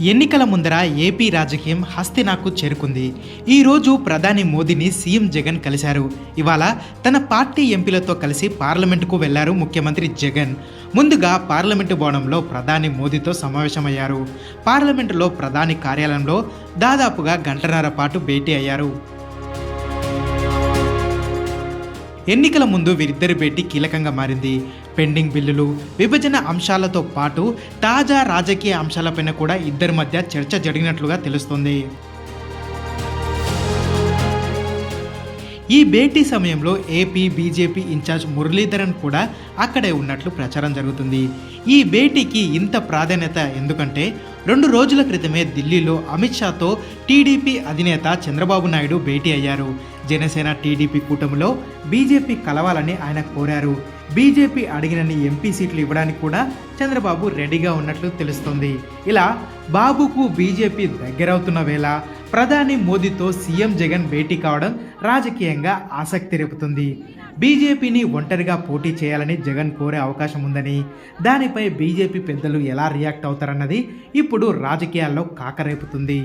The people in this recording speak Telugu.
ఎన్నికల ముందర ఏపీ రాజకీయం హస్తినాకు చేరుకుంది. ఈరోజు ప్రధాని మోదీని సీఎం జగన్ కలిశారు. ఇవాళ తన పార్టీ ఎంపీలతో కలిసి పార్లమెంటుకు వెళ్ళారు ముఖ్యమంత్రి జగన్. ముందుగా పార్లమెంటు భవనంలో ప్రధాని మోదీతో సమావేశమయ్యారు. పార్లమెంటులో ప్రధాని కార్యాలయంలో దాదాపుగా గంటన్నర పాటు భేటీ అయ్యారు. ఎన్నికల ముందు వీరిద్దరి భేటీ కీలకంగా మారింది. పెండింగ్ బిల్లులు విభజన అంశాలతో పాటు తాజా రాజకీయ అంశాలపైన కూడా ఇద్దరి మధ్య చర్చ జరిగినట్లుగా తెలుస్తుంది. ఈ భేటీ సమయంలో ఏపీ బీజేపీ ఇన్ఛార్జ్ మురళీధరన్ కూడా అక్కడే ఉన్నట్లు ప్రచారం జరుగుతుంది. ఈ భేటీకి ఇంత ప్రాధాన్యత ఎందుకంటే రెండు రోజుల క్రితమే ఢిల్లీలో అమిత్ షాతో టీడీపీ అధినేత చంద్రబాబు నాయుడు భేటీ అయ్యారు. జనసేన టీడీపీ కూటమిలో బీజేపీ కలవాలని ఆయన కోరారు. బీజేపీ అడిగినన్ని ఎంపీ సీట్లు ఇవ్వడానికి కూడా చంద్రబాబు రెడీగా ఉన్నట్లు తెలుస్తోంది. ఇలా బాబుకు బీజేపీ దగ్గరవుతున్న వేళ ప్రధాని మోదీతో సీఎం జగన్ భేటీ కావడం రాజకీయంగా ఆసక్తి రేపుతుంది. బీజేపీని ఒంటరిగా పోటీ చేయాలని జగన్ కోరే అవకాశం ఉందని దానిపై బీజేపీ పెద్దలు ఎలా రియాక్ట్ అవుతారన్నది ఇప్పుడు రాజకీయాల్లో కాకరేపుతుంది